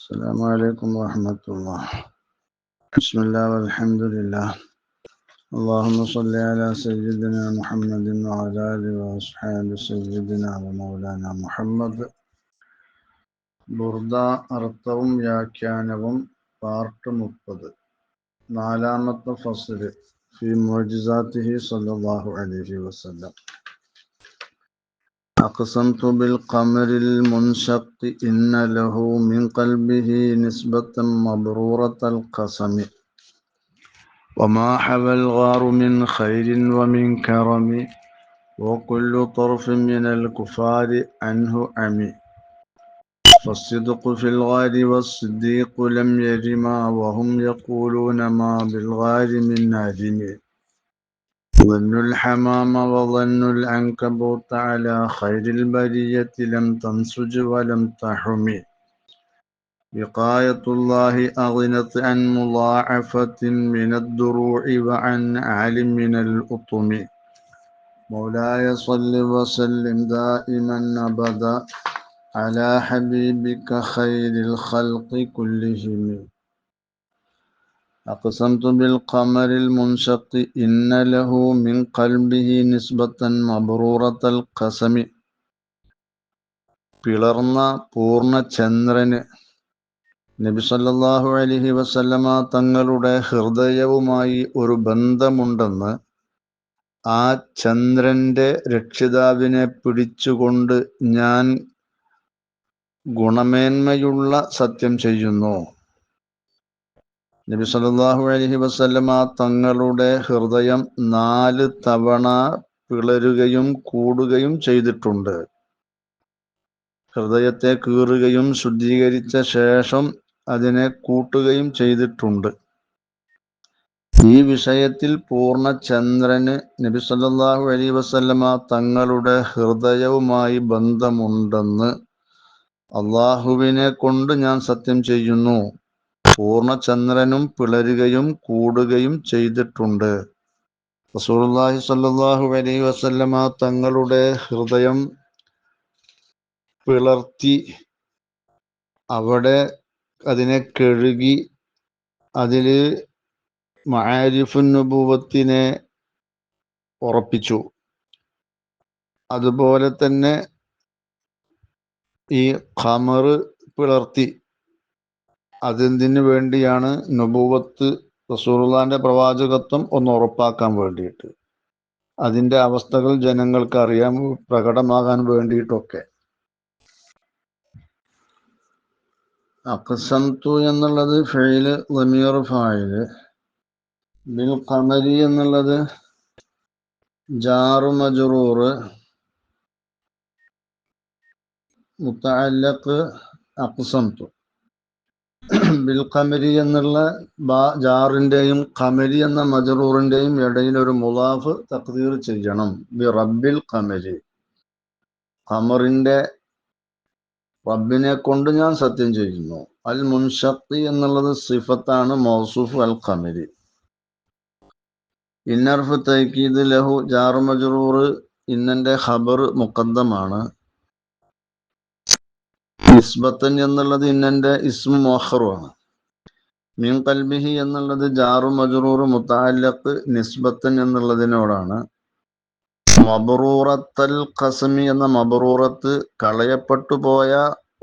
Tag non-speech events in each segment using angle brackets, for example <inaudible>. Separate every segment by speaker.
Speaker 1: السلام عليكم ورحمة الله بسم الله والحمد لله اللهم صل على سيدنا محمد وعلى آله وأصحاب سيدنا ومولانا محمد ബുർദ അർത്ഥവും വ്യാഖ്യാനവും പാർട്ട് മുപ്പത് നാലാമത്തെ ഫസ്ല് ഫി മുഅ്ജിസാത്തിഹി സല്ലല്ലാഹു അലൈഹി വസല്ലം أقسمت بالقمر المنشق إن له من قلبه نسبة مبرورة القسم. وما حوى الغار من خير ومن كرم وكل طرف من الكفار عنه عمي فالصدق في الغار والصديق لم يرما وهم يقولون ما بالغار من نادم. ظن الحمام وظن العنكبوت على خير البرية لم تنسج ولم تحم. وقاية الله أغنت عن مضاعفة من الدروع وعن عال من الأطم. مولاي صل وسلم دائما أبدا على حبيبك خير الخلق كلهم. أقسمت بالقمر المنشق إن له من قلبه نسبة مبرورة القسم പിളർന്ന പൂർണ്ണ ചന്ദ്രന് നബി സല്ലല്ലാഹു അലൈഹി വസല്ലമ തങ്ങളുടെ ഹൃദയവുമായി ഒരു ബന്ധമുണ്ടെന്ന് ആ ചന്ദ്രന്റെ രക്ഷിതാവിനെ പിടിച്ചുകൊണ്ട് ഞാൻ ഗുണമേന്മയുള്ള സത്യം ചെയ്യുന്നു നബി സല്ലാഹു അലഹി വസല്ലമ തങ്ങളുടെ ഹൃദയം നാല് തവണ പിളരുകയും കൂടുകയും ചെയ്തിട്ടുണ്ട്. ഹൃദയത്തെ കീറുകയും ശുദ്ധീകരിച്ച ശേഷം അതിനെ കൂട്ടുകയും ചെയ്തിട്ടുണ്ട്. ഈ വിഷയത്തിൽ പൂർണ ചന്ദ്രന് നബി സല്ലാഹു അലൈഹി വസല്ലമ തങ്ങളുടെ ഹൃദയവുമായി ബന്ധമുണ്ടെന്ന് അള്ളാഹുവിനെ കൊണ്ട് ഞാൻ സത്യം ചെയ്യുന്നു. പൂർണചന്ദ്രനും പിളരുകയും കൂടുകയും ചെയ്തിട്ടുണ്ട്. റസൂലുള്ളാഹി സല്ലാഹു അലൈഹി വസല്ലമ തങ്ങളുടെ ഹൃദയം പിളർത്തി അവിടെ അതിനെ കഴുകി അതിൽ മആരിഫുന്നുബൂവത്തിനെ ഉറപ്പിച്ചു. അതുപോലെ തന്നെ ഈ ഖമർ പിളർത്തി. അതെന്തിനു വേണ്ടിയാണ് നുബൂവത്ത് റസൂലുള്ളാന്റെ പ്രവാചകത്വം ഒന്ന് ഉറപ്പാക്കാൻ വേണ്ടിയിട്ട്? അതിന്റെ അവസ്ഥകൾ ജനങ്ങൾക്ക് അറിയാൻ പ്രകടമാകാൻ വേണ്ടിയിട്ടൊക്കെ. അക്സന്തു എന്നുള്ളത് ഫെയിൽ ലമീർ ഫായിൽ. ബിൽ ഖമരി എന്നുള്ളത് ജാറു മജറൂറ്. മുത്തഅല്ലഖ് അക്സംതു. <clears throat> ബിൽ ഖമരി എന്നുള്ള ബാ ജാറിന്റെയും ഖമരി എന്ന മജറൂറിന്റെയും ഇടയിൽ ഒരു മുലാഫ് തക്തീർ ചെയ്യണം. ബി റബ്ബിൽ ഖമരി. ഖമറിന്റെ റബ്ബിനെ കൊണ്ട് ഞാൻ സത്യം ചെയ്യുന്നു. അൽ മുൻഷഖി എന്നുള്ളത് സിഫത്താണ് മൗസൂഫ് അൽ ഖമരി. ഇന്നർഫ് തൈക്കീദ് ലഹു ജാർ മജറൂർ ഇന്നന്റെ ഖബർ മുഖദ്ദമാണ് നിസ്ബത്തൻ എന്നുള്ളത് ഇന്നന്റെ ഇസ്മു മോഹറുമാണ് മീൻ കൽബിഹി എന്നുള്ളത് ജാറു മജറൂർ മുത്താലക്ക് നിസ്ബത്തൻ എന്നുള്ളതിനോടാണ്. മബറൂറത്തൽ ഖസമി എന്ന മബറൂറത്ത് കളയപ്പെട്ടു പോയ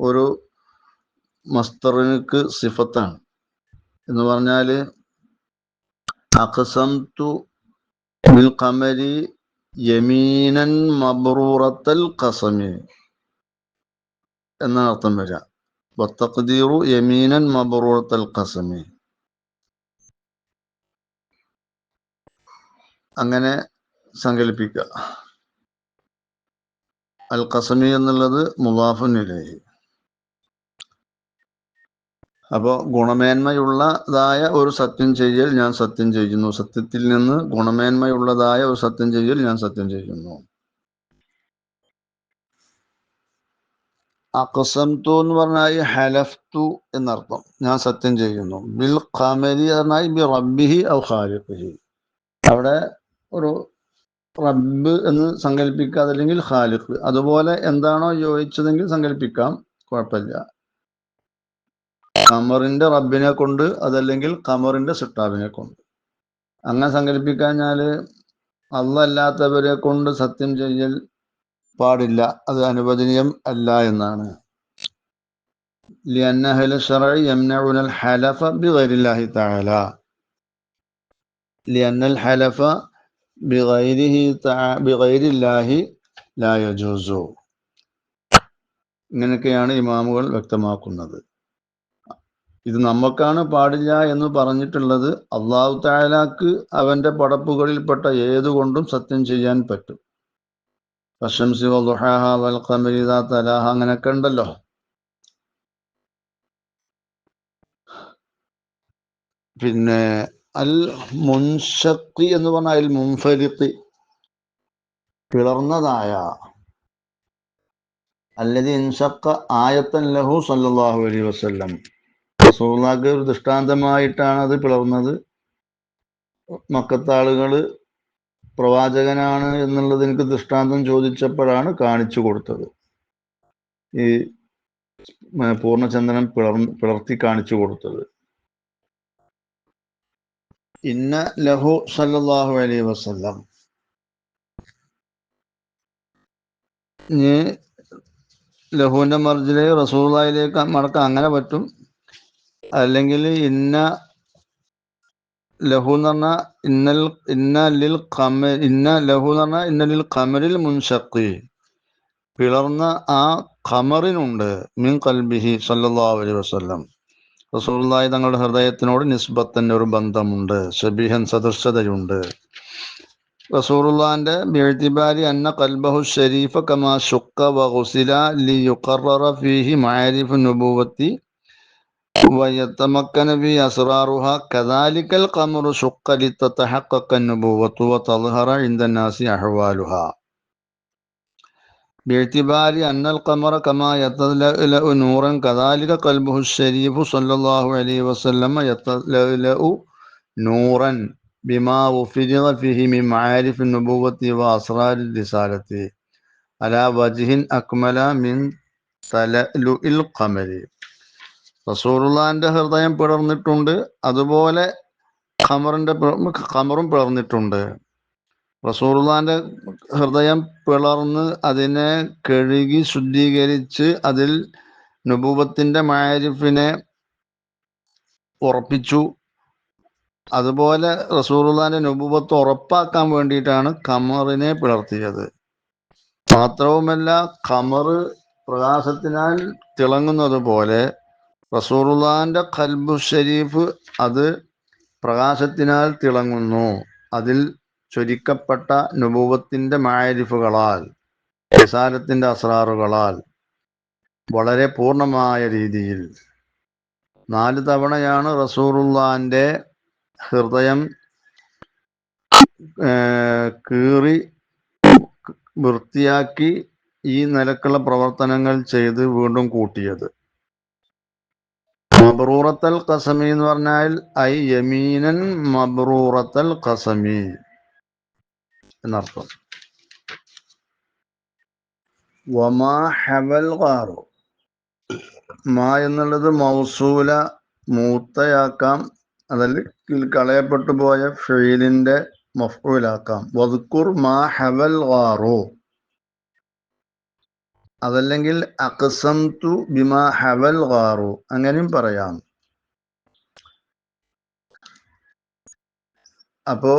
Speaker 1: ഒരു മസ്തറിനുക്ക് സിഫത്താണ്. എന്ന് പറഞ്ഞാൽ അഖസംതു ബിൽ ഖമരി യമീനൻ മബറൂറത്തൽ ഖസമി. എന്നാണ് അർത്ഥം വരിക വത്തഖ്ദീറു യമീനൻ മബറൂറത്തൽ ഖസമി. അങ്ങനെ സങ്കല്പിക്കുക. അൽ ഖസമി എന്നുള്ളത് മുലാഫുനിലേഹി അപ്പോൾ ഗുണമേന്മയുള്ളതായ ഒരു സത്യം ചെയ്യൽ ഞാൻ സത്യം ചെയ്യുന്നു. സത്യത്തിൽ നിന്ന് ഗുണമേന്മയുള്ളതായ ഒരു സത്യം ചെയ്യൽ ഞാൻ സത്യം ചെയ്യുന്നു. അക്സംതു എന്ന് പറഞ്ഞാൽ ഹലഫ്തു എന്നർത്ഥം. ഞാൻ സത്യം ചെയ്യുന്നു. ബിൽ ഖമരി പറഞ്ഞാൽ ബി റബ്ബിഹി ഔ ഖാലിഖിഹി. അവിടെ ഒരു റബ്ബ് എന്ന് സങ്കല്പിക്കാതെ അല്ലെങ്കിൽ ഖാലിഖ്. അതുപോലെ എന്താണോ യോജിച്ചതെങ്കിൽ സങ്കല്പിക്കാം. കുഴപ്പമില്ല. കമറിന്റെ റബ്ബിനെ കൊണ്ട് അതല്ലെങ്കിൽ കമറിന്റെ സിട്ടാബിനെ കൊണ്ട്. അങ്ങനെ സങ്കല്പിക്കാഞ്ഞാൽ അള്ളല്ലാത്തവരെ കൊണ്ട് സത്യം ചെയ്യൽ പാടില്ല അത് അനുവദനീയം അല്ല എന്നാണ്. ലിയന്നഹൽ ഹലഫ തആല. ലിയന്നൽ ഹലഫ ബിഗൈരിഹി ലാ യജൂസു. ഇങ്ങനെയൊക്കെയാണ് ഇമാമുകൾ വ്യക്തമാക്കുന്നത്. ഇത് നമുക്കാണ് പാടില്ല എന്ന് പറഞ്ഞിട്ടുള്ളത് അള്ളാഹു താലാക്ക് അവന്റെ പടപ്പുകളിൽപ്പെട്ട ഏതുകൊണ്ടും സത്യം ചെയ്യാൻ പറ്റും. പ്രശംസി വലുഹാഹ വൽ ഖമരി തലാഹ അങ്ങനെയൊക്കെ ഉണ്ടല്ലോ. പിന്നെ അൽ മുൻഷക്കി എന്ന് പറഞ്ഞാൽ അൽ മുൻഫരിത്തി പിളർന്നതായ. അല്ലതി ഇൻഷക്ക ആയത്തൻ ലഹു സല്ലാഹു അലൈഹി വസ്ല്ലം. റസൂലുള്ളാഹിക്ക് ഒരു ദൃഷ്ടാന്തമായിട്ടാണ് അത് പിളർന്നത്. മക്കത്തെ ആളുകൾ പ്രവാചകനാണ് എന്നുള്ളത് എനിക്ക് ദൃഷ്ടാന്തം ചോദിച്ചപ്പോഴാണ് കാണിച്ചു കൊടുത്തത്. ഈ പൂർണചന്ദ്രൻ പിളർ പിളർത്തി കാണിച്ചു കൊടുത്തത്. ഇന്ന ലഹു സല്ലാഹു അലൈ വസല്ലം. ലഹുവിന്റെ മർജിലേക്ക് റസൂലായിലേക്ക് മടക്കം അങ്ങനെ പറ്റും. അല്ലെങ്കിൽ ഇന്ന ഇന്നൽ ഇന്ന പിളർന്ന ആ ഖമറിനുണ്ട് മിൻ കൽബിഹി സല്ലാഹുലി അലൈഹി വസല്ലം. റസൂലുള്ളാഹി തങ്ങളുടെ ഹൃദയത്തിനോട് തന്നെ ഒരു ബന്ധമുണ്ട് ഷബീഹൻ സദൃശതയുണ്ട് റസൂലുള്ളാന്റെ ബിഅ്തിബാരി അന്ന കൽബഹു ഷരീഫ കമാ ശുക്ക വഗുസില ലിയുഖററ ഫീഹി മആരിഫു നുബുവത്തി ويتمكن به أسرارها. كذلك القمر شق لتتحقق النبوة وتظهر عند الناس أحوالها. باعتبار أن القمر كما يتلألأ نورا كذلك قلبه الشريف صلى الله عليه وسلم يتلألأ نورا بما وفرغ فيه من معارف النبوة وأسرار الرسالة. على وجه أكمل من تلألؤ القمر. റസൂറുള്ളാന്റെ ഹൃദയം പിളർന്നിട്ടുണ്ട്. അതുപോലെ ഖമറിന്റെ ഖമറും പിളർന്നിട്ടുണ്ട്. റസൂറുള്ളാന്റെ ഹൃദയം പിളർന്ന് അതിനെ കഴുകി ശുദ്ധീകരിച്ച് അതിൽ നുബൂബത്തിന്റെ മാരിഫിനെ ഉറപ്പിച്ചു. അതുപോലെ റസൂറുള്ളാന്റെ നുബൂബത്ത് ഉറപ്പാക്കാൻ വേണ്ടിയിട്ടാണ് ഖമറിനെ പിളർത്തിയത്. മാത്രവുമല്ല ഖമർ പ്രകാശത്തിനാൽ തിളങ്ങുന്നത് പോലെ റസൂറുള്ളാന്റെ ഖൽബു ഷരീഫ് അത് പ്രകാശത്തിനാൽ തിളങ്ങുന്നു. അതിൽ ചൊരിക്കപ്പെട്ട നുബൂവത്തിന്റെ മായരിഫുകളാൽ വിസാരത്തിന്റെ അസ്രാറുകളാൽ വളരെ പൂർണമായ രീതിയിൽ. നാല് തവണയാണ് റസൂറുള്ളാന്റെ ഹൃദയം കീറി വൃത്തിയാക്കി ഈ നിലക്കുള്ള പ്രവർത്തനങ്ങൾ ചെയ്ത് വീണ്ടും കൂട്ടിയത്. മബ്രൂറത്തൽ കസമി എന്ന് പറഞ്ഞാൽ ഐ യമീനൻ മബ്രൂറത്തൽ കസമി എന്നർത്ഥം. വമാ ഹവൽ ഖാറു. മാ എന്നുള്ളത് മൗസൂല മൂത്തയാക്കാം അതല്ലെങ്കിൽ കളയപ്പെട്ടു പോയ ഫെയിലിന്റെ മഫൂലാക്കാം വദ്കുർ മാ ഹവൽ ഗാറു അതല്ലെങ്കിൽ അക്സംതു ബിമാ ഹവൽ ഗാറു അങ്ങനെയും പറയാം. അപ്പോ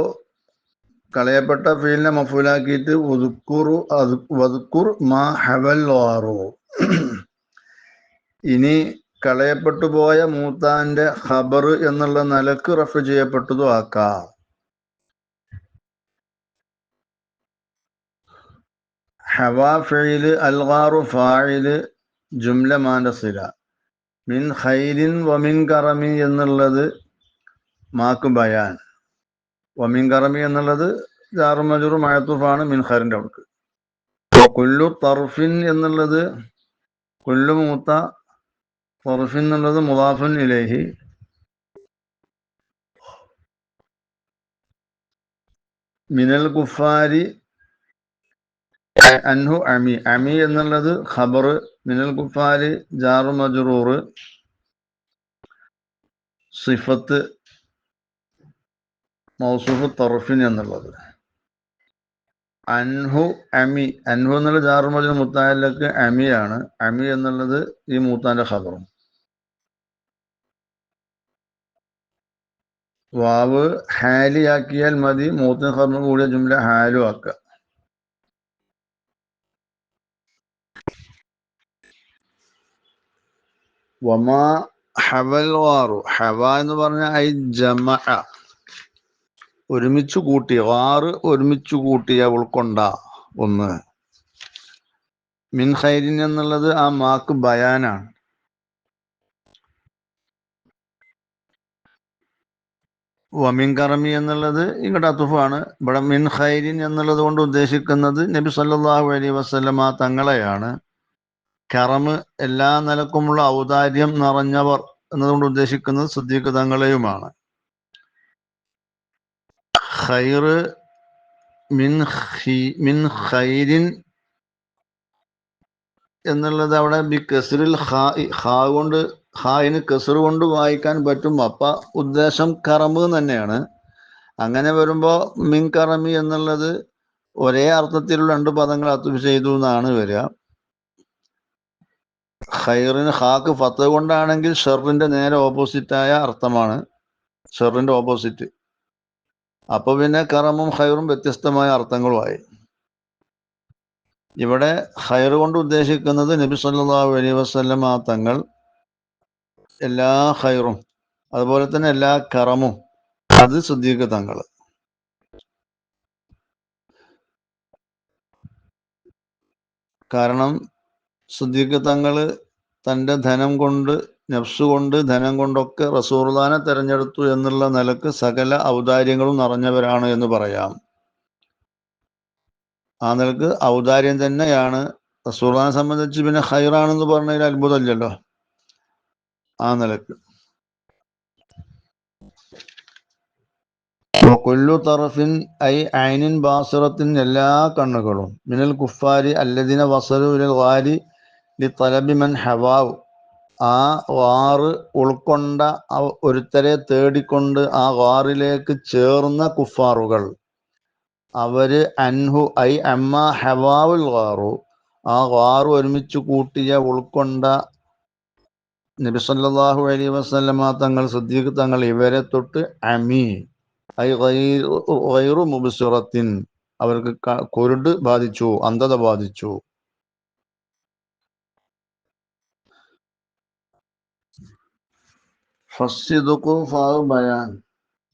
Speaker 1: കളയപ്പെട്ട ഫീലിനെ മഫൂലാക്കിയിട്ട് ഒതുക്കുറു വതുക്കുർ മാ ഹവൽ ഗാറു ഇനി കളയപ്പെട്ടു പോയ മൂത്താന്റെ ഖബർ എന്നുള്ള നിലയ്ക്ക് റഫ് ചെയ്യപ്പെട്ടതും ആക്കാം. ജുംല മാനസില. മിൻ ഖൈരിൻ വമിൻ കറമി എന്നുള്ളത് മാക്ക് ബയാൻ. വമിൻ കറമി എന്നുള്ളത് ജാറു മജുറു മഴത്തുഫാണ് മിൻ ഖൈറിന്റെ അവർക്ക് കൊല്ലു തർഫിൻ എന്നുള്ളത് കൊല്ലു മൂത്ത തർഫിൻ എന്നുള്ളത് മുദാഫുൻ ഇലേഹി. മിനൽ കുഫാരി അൻഹു അമി. അമി എന്നുള്ളത് ഖബർ മിനൽ കുഫാരി ജാറു മജ്റൂർ സിഫത്ത് മൗസൂഫ് തറഫിൻ എന്നുള്ളത്. അൻഹു അമി. അൻഹു എന്നുള്ള ജാറുമതിന് മുത്താലിലേക്ക് അമിയാണ്. അമി എന്നുള്ളത് ഈ മൂത്താന്റെ ഖബറും. വാവ് ഹാലിയാക്കിയാൽ മതി. മൂത്തിന് ഖബറിന് കൂടിയ ജുംല ഹാലു ആക്കുക. വമാ ഹവൽ വാറു. ഹവ എന്ന് പറഞ്ഞ ഐ ജമ ഒരുമിച്ച് കൂട്ടി വാറ് ഒരുമിച്ച് കൂട്ടിയ ഉൾക്കൊണ്ട ഒന്ന്. മിൻ ഹൈരിൻ എന്നുള്ളത് ആ മാക്ക് ബയാനാണ്. വമിൻ കറമി എന്നുള്ളത് ഇങ്ങോട്ട് അത്തുഫാണ്. ഇവിടെ മിൻ ഹൈരിൻ എന്നുള്ളത് കൊണ്ട് ഉദ്ദേശിക്കുന്നത് നബി സല്ലാഹു അലൈ വസല്ലമ തങ്ങളെയാണ്. കറമ് എല്ലാ നിലക്കുമുള്ള ഔദാര്യം നിറഞ്ഞവർ എന്നതുകൊണ്ട് ഉദ്ദേശിക്കുന്നത് സുദ്ധീകൃതങ്ങളെയുമാണ് മിൻ ഖൈരിൻ എന്നുള്ളത് അവിടെ ബി കെസറിൽ ഹാ കൊണ്ട് ഹായിന് കെസർ കൊണ്ട് വായിക്കാൻ പറ്റും. അപ്പ ഉദ്ദേശം കറമ് തന്നെയാണ്. അങ്ങനെ വരുമ്പോ മിൻ കറമി എന്നുള്ളത് ഒരേ അർത്ഥത്തിലുള്ള രണ്ട് പദങ്ങൾ അത് ചെയ്തു എന്നാണ് വരിക. ഖൈറിന് ഹാക്ക് ഫത്ത് കൊണ്ടാണെങ്കിൽ ഷെറിന്റെ നേരെ ഓപ്പോസിറ്റായ അർത്ഥമാണ്. ഷെറിന്റെ ഓപ്പോസിറ്റ്. അപ്പൊ പിന്നെ കറമും ഖൈറും വ്യത്യസ്തമായ അർത്ഥങ്ങളുമായി. ഇവിടെ ഖൈർ കൊണ്ട് ഉദ്ദേശിക്കുന്നത് നബി സല്ലല്ലാഹു അലൈഹി വസല്ലം ആ തങ്ങൾ എല്ലാ ഖൈറും അതുപോലെ തന്നെ എല്ലാ കറമും അത് സുദ്ദീഖ് തങ്ങൾ. കാരണം സുദ്ദീഖ് തങ്ങൾ തന്റെ ധനം കൊണ്ട് നഫ്സ് കൊണ്ട് ധനം കൊണ്ടൊക്കെ റസൂർദാനെ തെരഞ്ഞെടുത്തു എന്നുള്ള നിലയ്ക്ക് സകല ഔദാര്യങ്ങളും നിറഞ്ഞവരാണ് എന്ന് പറയാം. ആ നിലയ്ക്ക് ഔദാര്യം തന്നെയാണ്. റസൂർദാനെ സംബന്ധിച്ച് പിന്നെ ഹൈറാണെന്ന് പറഞ്ഞതിൽ അത്ഭുതമില്ലല്ലോ. ആ നിലയ്ക്ക്. കൊല്ലു തറഫിൻ ഐ ഐനിൻ ബാസുറത്തിൻ എല്ലാ കണ്ണുകളും. മിനൽ കുഫാരി അല്ലദിന വസലു വാരി ലി തലബി മൻ ഹവാവ്. ആ വാറ് ഉൾക്കൊണ്ട ഒരുത്തരെ തേടിക്കൊണ്ട് ആ വാറിലേക്ക് ചേർന്ന കുഫാറുകൾ. അവർ അൻഹു ഐ അമ്മ ഹവാവുൽ വാറു ആ വാറ് ഒരുമിച്ച് കൂട്ടിയ ഉൾക്കൊണ്ട നബിസല്ലാഹു അലി വസ്ലമ തങ്ങൾ സദ്യക്ക് തങ്ങൾ ഇവരെ തൊട്ട് അമി ഐ ഗൈറു മുബിസുറത്തിൻ. അവർക്ക് കുരുട് ബാധിച്ചു അന്ധത ബാധിച്ചു. ഫസ്സിദുക്കു ഫാവ് ബയാൻ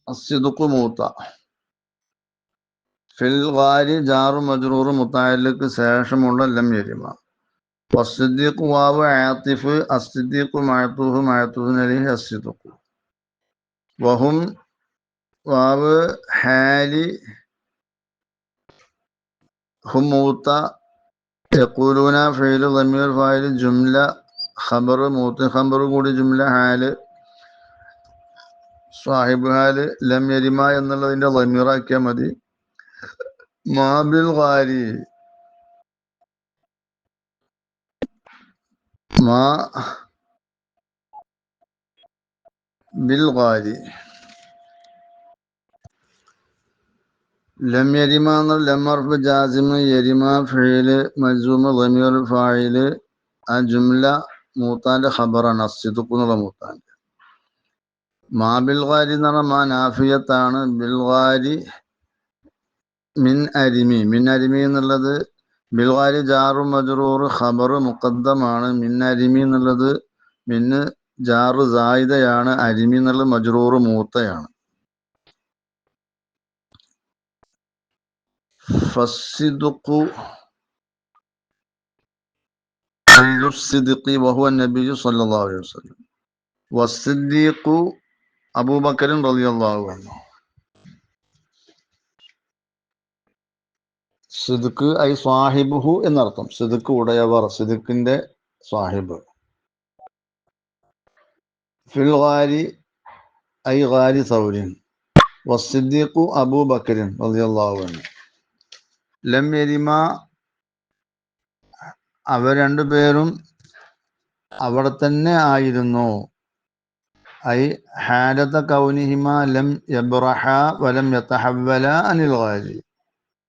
Speaker 1: അസ്സിദുക്കു മൂത്ത. ഫിൽ വാരി ജാറു മജ്റൂർ മുത്തായലിക്ക് ശേഷമുള്ള ലം യരിമ ഫസ്സിദ്ദീഖു വാവ് ആത്തിഫ് അസ്സിദ്ദീഖു മഴത്തൂഹ് മഴത്തൂഹിന് അലിഹി അസ്സിദുക്കു വഹും വാവ് ഹാലി ഹുമൂത്ത യക്കൂലൂന ഫെയിലു തമ്മിൽ ഫായിൽ ജുംല ഖബർ മൂത്ത്. ഖബർ കൂടി ജുംല ഹാൽ സാഹിബ് ഹാൽ ലം യരിമ എന്നുള്ളതിന്റെ ലമീറാക്കിയാൽ മതി മാബിൽ ഖാരി മാ ബിൽ ഖാരി ലം യരിമ എന്ന ലം അർഫ് ജാസിമ് യരിമ ഫീൽ മജ്സൂമ് ലമീർ ഫായിൽ ആ ജുംല മൂത്താന്റെ ഖബറാണ് അസിദുഖ് എന്നുള്ള മൂത്താന്റെ മാ ബിൽഗാരി എന്ന് പറഞ്ഞാൽ മാ നാഫിയത്താണ്. ബിൽഗാരി മിൻ അരിമി. മിൻ അരിമി എന്നുള്ളത് ബിൽഗാരി ജാറു മജറൂർ ഖബർ മുഖദ്ദമാണ്. മിൻ അരിമി എന്നുള്ളത് മിന്ന് ജാറു സായിദയാണ്. അരിമി എന്നുള്ളത് മജറൂർ മൂത്തയാണ്. ഫസിദുഖു സിദ്ഖി വഹുവ നബിയു സല്ലല്ലാഹു അലൈഹി വസല്ലം. വസിദ്ദീഖു അബൂബക്കരും റളിയല്ലാഹു അൻഹു. സിദുക്ക് ഐ സ്വാഹിബുഹു എന്നർത്ഥം. സിദുക്ക് ഉടയവർ സിദുക്കിന്റെ സ്വാഹിബ്. ഫിൽ ഗാരി ഐ ഗാരി സൗരിൻ. വസിദ്ദീഖു അബൂബക്കരൻ റളിയല്ലാഹു അൻഹു. ലം യരിമ അവർ രണ്ടുപേരും അവിടെ തന്നെ ആയിരുന്നു. ഐ ഹാരത കൗനിഹിമ ലം യബ്രഹ വലം യത്തഹവല അനിൽ ഗാരി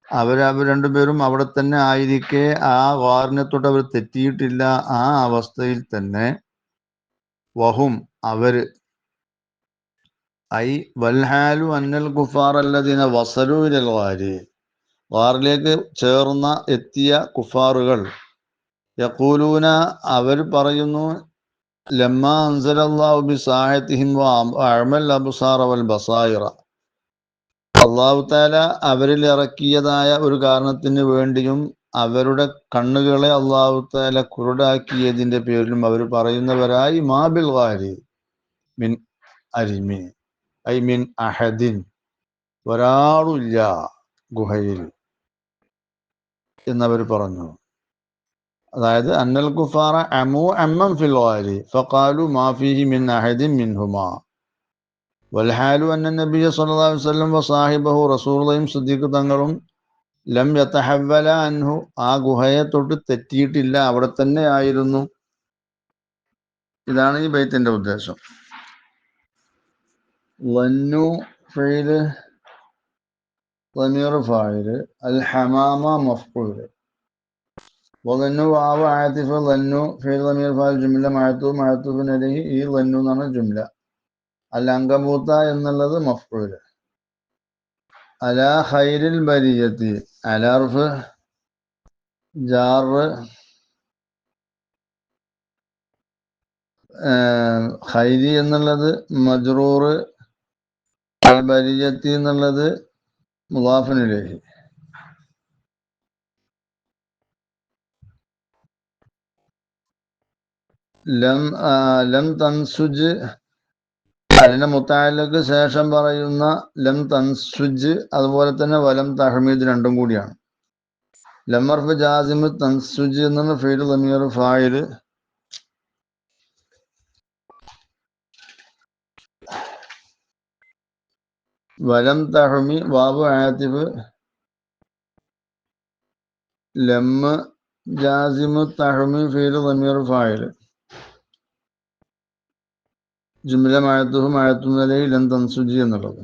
Speaker 1: അവർ രണ്ടുപേരും അവിടെ തന്നെ ആയിരിക്കെ ആ വാറിനെ തൊട്ട് അവർ തെറ്റിയിട്ടില്ല ആ അവസ്ഥയിൽ തന്നെ വഹും അവർ. ഐ വൽഹാലു അന്നൽ കുഫാർ അല്ലതിന വസലു ഇലൽ ഗാരി വാറിലേക്ക് ചേർന്ന എത്തിയ കുഫാറുകൾ. യക്കൂലൂന അവർ പറയുന്നു ലമ്മ അൻസലല്ലാഹു ബിസാഹത്തിഹിം വഅമൽ അബ്സാറ വൽ ബസായിറ അള്ളാഹു താല അവരിൽ ഇറക്കിയതായ ഒരു കാരണത്തിന് വേണ്ടിയും അവരുടെ കണ്ണുകളെ അള്ളാഹു താല കുരുടാക്കിയതിന്റെ പേരിലും അവർ പറയുന്നവരായി മാബിൽ വാരി മിൻ അരിമി ഐ മിൻ അഹദിൻ. ഒരാളുമില്ല ഗുഹയിൽ. എന്നവർ പറഞ്ഞു. അതായത് അന്നൽ കുഫാറ അമു അമ്മം ഫിൽ വാരി ഫഖാലു മാ ഫീഹി മിൻ അഹദിൻ മിൻഹുമാ വൽഹാലു അന്ന നബിയ സല്ലല്ലാഹു അലൈഹി വസല്ലം വസാഹിബഹു റസൂലുള്ളാഹിം സിദ്ദീഖ് തങ്ങളും ലം യതഹവ്വല അൻഹു ആ ഗുഹയെ തൊട്ട് തെറ്റിയിട്ടില്ല അവിടെ തന്നെ ആയിരുന്നു ഇതാണ് ഈ ബൈത്തിന്റെ ഉദ്ദേശം വന്നു ഫീല് ضمير فاعل الحمامة مفعول വലന്നു വാവ് ആയത്തിഫ് ലന്നു ഫീൽ ലമീർ ഫാൽ ജുംല മഴത്തു മഴത്തുഫിനരിഹി ഈ ലന്നു എന്നാണ് ജുംല. അല്ല അങ്കബൂത്ത എന്നുള്ളത് മഫ്റൂൽ അല ഹൈരിൽ ബരിയത്തി അലർഫ് ജാർ ഹൈരി എന്നുള്ളത് മജ്റൂർ അൽ ബരിയത്തി എന്നുള്ളത് മുലാഫിനുലേഹി ലം തൻസുജ് അതിന്റെ മുത്താലക്ക് ശേഷം പറയുന്ന ലം തൻസുജ് അതുപോലെ തന്നെ വലം തഹമീദ് രണ്ടും കൂടിയാണ്. ലമർഫ് ജാസിമ് തൻസുജ് എന്നാണ് ഫീഡ് തമിയർ ഫായിൽ വലം തഹമി വാബു ആത്തിഫ്. ലം ജാസിമ് തഹമി ഫീൽ തമിയർ ഫായിൽ ജുംല മഴത്തുഹു മഴത്തു നിലയിൽ ലം തൻസുജി എന്നുള്ളത്.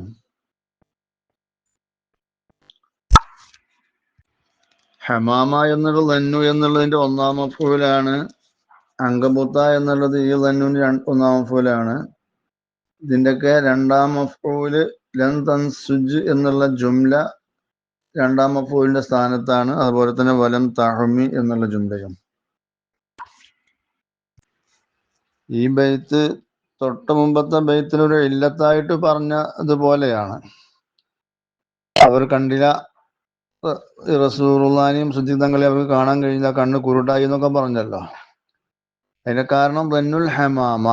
Speaker 1: ഹമാമ എന്നുള്ള ലന്നു എന്നുള്ളതിന്റെ ഒന്നാം മഫൂലാണ്. അങ്കബുത്ത എന്നുള്ളത് ഈ ലന്നുവിന്റെ ഒന്നാം മഫൂലാണ്. ഇതിന്റെയൊക്കെ രണ്ടാം മഫൂൽ ലൻ തൻസുജ് എന്നുള്ള ജുംല രണ്ടാം മഫൂലിന്റെ സ്ഥാനത്താണ്. അതുപോലെ തന്നെ വലം തഹമി എന്നുള്ള ജുംലയും. ഈ ബൈത്ത് തൊട്ട് മുമ്പത്തെ ബൈത്തിനൊരു ഇല്ലത്തായിട്ട് പറഞ്ഞ ഇതുപോലെയാണ് അവർ കണ്ടില്ല റസൂറുല്ലാനെയും സുജിതങ്ങളെ അവർക്ക് കാണാൻ കഴിഞ്ഞില്ല കണ്ണ് കുരുട്ടായി എന്നൊക്കെ പറഞ്ഞല്ലോ. അതിന്റെ കാരണം ബന്നുൽ ഹമാമ.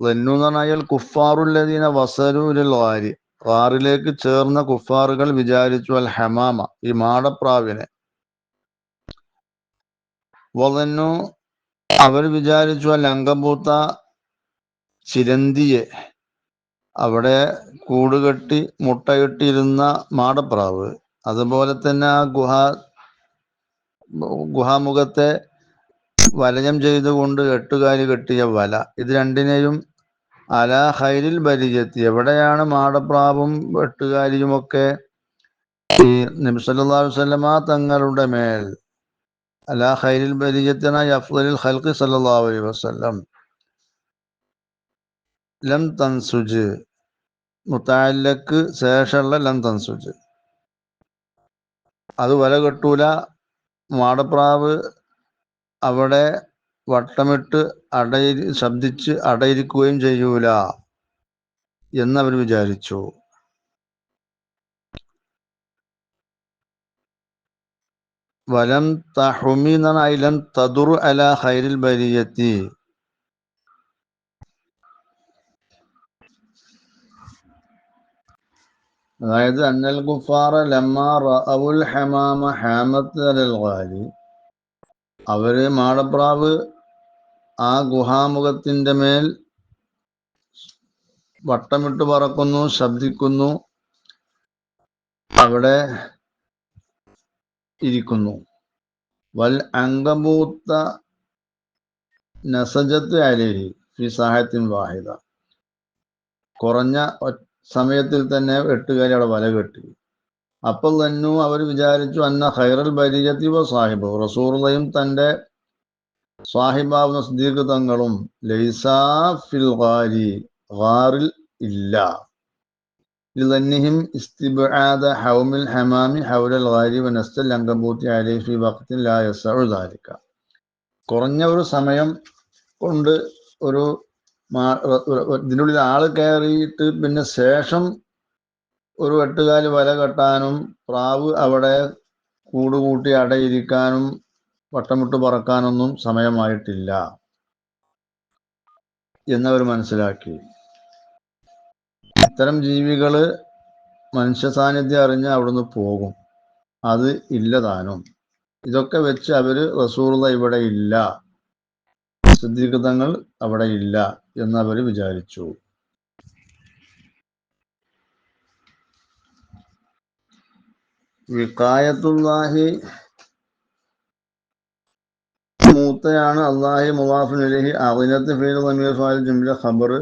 Speaker 1: ബന്നു എന്ന് പറഞ്ഞാൽ കുഫാറുല്ലദീന വസരൂരിൽ വാരി വാറിലേക്ക് ചേർന്ന കുഫാറുകൾ വിചാരിച്ചു അൽ ഹമാമ ഈ മാടപ്രാവിനെ. വന്നു അവർ വിചാരിച്ചു അൽ അങ്കബൂത്ത ചിരന്തിയെ അവിടെ കൂടുകെട്ടി മുട്ടയിട്ടിരുന്ന മാടപ്രാവ് അതുപോലെ തന്നെ ആ ഗുഹ ഗുഹാമുഖത്തെ വലയം ചെയ്തുകൊണ്ട് എട്ടുകാലി കെട്ടിയ വല. ഇത് രണ്ടിനെയും അല ഹൈരിൽ പരിചയത്തി. എവിടെയാണ് മാടപ്രാവും എട്ടുകാലിയുമൊക്കെ? ഈ നബിസല്ലാ വല്ലമ തങ്ങളുടെ മേൽ. അല ഹൈരിൽ പരിചയത്തിനായി അഫ്ദലിൽ ഖൽഖി സല്ലാ അലൈഹി വസല്ലം. ലം തൻസുജ് മുത്താലക്ക് ശേഷമുള്ള ലം തൻസുജ് അത് വല കെട്ടൂല. മാടപ്രാവ് അവിടെ വട്ടമിട്ട് അടയി ശബ്ദിച്ച് അടയിരിക്കുകയും ചെയ്യൂല എന്നവർ വിചാരിച്ചു. വലം തഹുമി എന്നാണ് അയിലം തദുർ അല ഹൈരിൽ ബരിയത്തി. അതായത് അന്നൽ ഗുഫാറ ലമ്മ റഅവുൽ ഹമാമ ഹാമത്ത് ഗാലി അവർ മാടപ്രാവ് ആ ഗുഹാമുഖത്തിന്റെ മേൽ വട്ടമിട്ട് പറക്കുന്നു ശബ്ദിക്കുന്നു അവിടെ ഇരിക്കുന്നു. വൽ അംഗമൂത്ത നസജത്ത് അലേഹി ഫി സാഹത്തിൻ വാഹിദ. കുറഞ്ഞ ഒ- സമയത്തിൽ തന്നെ എട്ടുകാലി അവിടെ വല കെട്ടി അപ്പോൾ തന്നെ അവർ വിചാരിച്ചു അന്ന ഖൈറൽ ബരിയത്തി വ സാഹിബ് റസൂറുള്ളയും തൻ്റെ സാഹിബാവുന്ന സിദ്ദീഖ് തങ്ങളും ലൈസാ ഫിൽ ഗാരി ഗാറിൽ ഇല്ല لظنهم استبعاد حوم الحمام حول الغار ونست العنكبوت عليه في وقت لا يسع ذلك കുറഞ്ഞ ഒരു സമയം കൊണ്ട് ഒരു മാ- ഉള്ളിൽ ആൾ കയറിയിട്ട് പിന്നെ ശേഷം ഒരു എട്ടുകാൽ വല കെട്ടാനും പ്രാവ് അവിടെ കൂടുകൂട്ടി അടയിരിക്കാനും വട്ടമിട്ട് പറക്കാനൊന്നും സമയമായിട്ടില്ല എന്നവർ മനസ്സിലാക്കി. ഇത്തരം ജീവികൾ മനുഷ്യ സാന്നിധ്യം അറിഞ്ഞ് അവിടുന്ന് പോകും. അത് ഇല്ലതാനും ഇതൊക്കെ വെച്ച് അവർ റസൂറുള്ള ഇവിടെ ഇല്ല. സിദ്ധീകൃതങ്ങൾ അവിടെ ഇല്ല. എന്ന് അവർ വിചാരിച്ചു. വിക്കായത്തുല്ലാഹി മൂത്തയാണ് അള്ളാഹി മുവാഫിൻ അലഹി അവിനത്ത് ഫീൽ സമീർ ഫാൽ ജുംല ഖബർ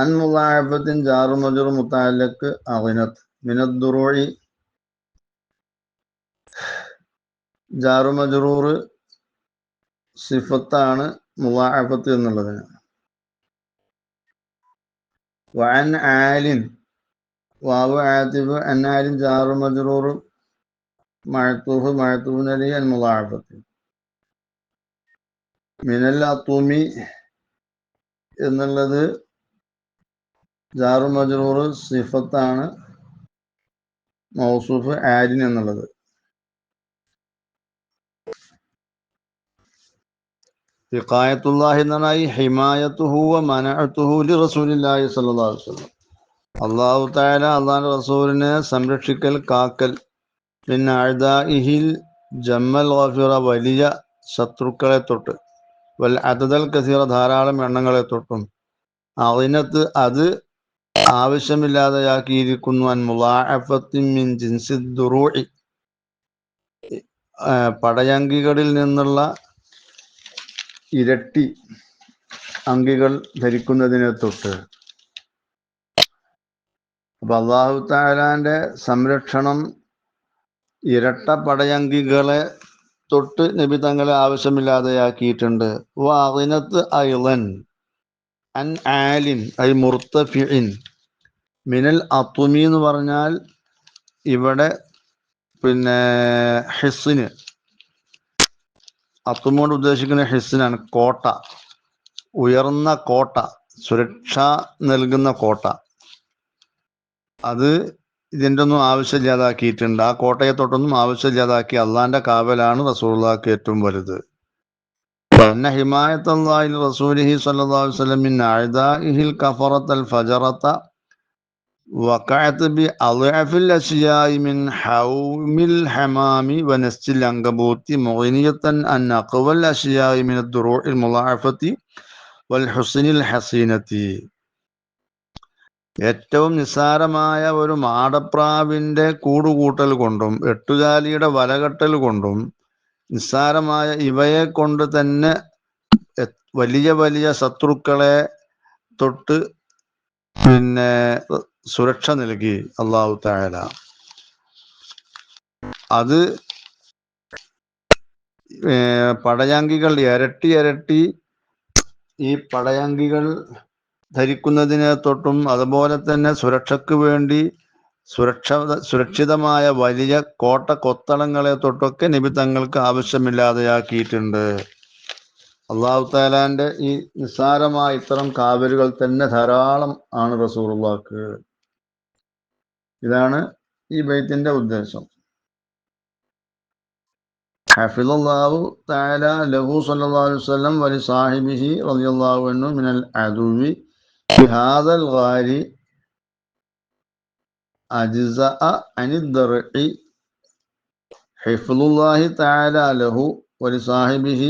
Speaker 1: അൻ മുലാഹബത്തിൻ ജാറു മജുർ മുത്താലക്ക് അവിനത്ത്. മിനദ്ദുറോഴി ജാറു മജറൂർ സിഫത്താണ് മുലാഹബത്ത് എന്നുള്ളതിന്. വഅൻ ആലിൻ വാവ് ആതിഫ് ആലിൻ ജാറു മജറൂർ മഴത്തൂഫ് അൻ മുലാഹബത്ത് മിനൽ അത്തൂമി എന്നുള്ളത് ജാറു മജറൂർ സിഫത്താണ്. മൗസൂഫ് ആരിൻ എന്നുള്ളത്. അള്ളാഹു തആല അള്ളാഹുവിന്റെ റസൂലിനെ സംരക്ഷിക്കൽ കാക്കൽ. പിന്നെ അഴ്ദാഇഹിൽ ജമ്മൽ വലിയ ശത്രുക്കളെ തൊട്ട്. വൽ അതദൽ കസീറ ധാരാളം എണ്ണങ്ങളെ തൊട്ടും. അതിനകത്ത് അത് ആവശ്യമില്ലാതെയാക്കിയിരിക്കുന്നു. ജിൻസി പടയങ്കികളിൽ നിന്നുള്ള ഇരട്ടി അങ്കികൾ ധരിക്കുന്നതിനെ തൊട്ട്. അപ്പൊ അള്ളാഹു താലാന്റെ സംരക്ഷണം ഇരട്ട പടയങ്കികളെ തൊട്ട് നബി തങ്ങളെ ആവശ്യമില്ലാതെയാക്കിയിട്ടുണ്ട്. ഐലൻ അൻ ആലിൻ ഐ മിനൽ അത്തുമി എന്ന് പറഞ്ഞാൽ ഇവിടെ പിന്നെ ഹിസ്സിന് അത്തുമ കൊണ്ട് ഉദ്ദേശിക്കുന്ന ഹിസ്സിനാണ് കോട്ട. ഉയർന്ന കോട്ട സുരക്ഷ നൽകുന്ന കോട്ട. അത് ഇതിന്റെ ഒന്നും ആവശ്യമില്ലാതാക്കിയിട്ടുണ്ട്. ആ കോട്ടയെ തൊട്ടൊന്നും ആവശ്യമില്ലാതാക്കി അള്ളാന്റെ കാവലാണ് റസൂള്ളാക്ക് ഏറ്റവും വലുത്. പിന്നെ ഹിമായത്ത് അള്ളാഹി റസൂലിഹി സല്ലല്ലാഹു അലൈഹി വസല്ലം മിൻ അഅദാഇഹിൽ കഫറത്തൽ ഫജറത്ത وقعت بأضعف الأشياء من حوم الحمام ونسج العنكبوت مغنية أن أقوى الأشياء من الدروع المضاعفة والحصن الحصينة ഏറ്റവും നിസ്സാരമായ ഒരു മാടപ്രാവിന്റെ കൂടുകൂട്ടൽ കൊണ്ടും എട്ടുകാലിയുടെ വലകെട്ടൽ കൊണ്ടും നിസ്സാരമായ ഇവയെ കൊണ്ട് തന്നെ എ- വലിയ വലിയ ശത്രുക്കളെ തൊട്ട് പിന്നെ സുരക്ഷ നൽകി അള്ളാഹു താല അത് പടയാങ്കികൾ ഇരട്ടി ഇരട്ടി ഈ പടയാങ്കികൾ ധരിക്കുന്നതിനെ തൊട്ടും അതുപോലെ തന്നെ സുരക്ഷയ്ക്ക് വേണ്ടി സുരക്ഷ സുരക്ഷിതമായ വലിയ കോട്ട കൊത്തളങ്ങളെ തൊട്ടൊക്കെ നബി തങ്ങൾക്ക് ആവശ്യമില്ലാതെയാക്കിയിട്ടുണ്ട്. അള്ളാഹു താലാന്റെ ഈ നിസ്സാരമായ ഇത്തരം കാവലുകൾ തന്നെ ധാരാളം ആണ് റസൂറുള്ളാക്ക് ഇതാണ് ഈ ബൈത്തിന്റെ ഉദ്ദേശം حفظ الله تعالى له صلى الله عليه وسلم ولصاحبه رضي الله عنه من العدو بهذا الغار أجزاء عن الدرع حفظ الله تعالى له ولصاحبه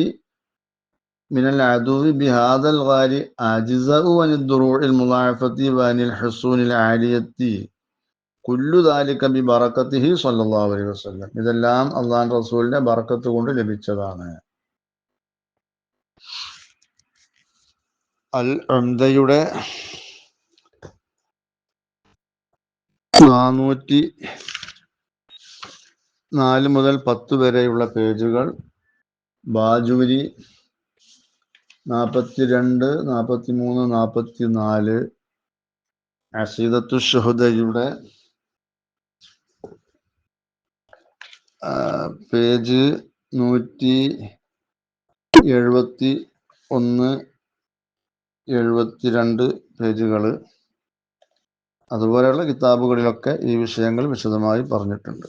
Speaker 1: من العدو بهذا الغار أجزاء عن الدروع المضاعفة وعن الحصون العالية കുല്ലു ദാലിക ബി ബറക്കത്തിഹി സല്ലല്ലാഹു അലൈഹി വസല്ലം. ഇതെല്ലാം അള്ളാൻ റസൂലിന്റെ ബറക്കത്ത് കൊണ്ട് ലഭിച്ചതാണ്. അൽ ഉംദയുടെ നാനൂറ്റി നാല് മുതൽ പത്ത് വരെയുള്ള പേജുകൾ. ബാജൂരി നാൽപ്പത്തിരണ്ട് നാൽപ്പത്തി മൂന്ന് നാൽപ്പത്തി നാല് അസീദത്തു ഷുഹദയുടെ പേജ് നൂറ്റി എഴുപത്തി ഒന്ന് എഴുപത്തിരണ്ട് പേജുകൾ അതുപോലെയുള്ള കിതാബുകളിലൊക്കെ ഈ വിഷയങ്ങൾ വിശദമായി പറഞ്ഞിട്ടുണ്ട്.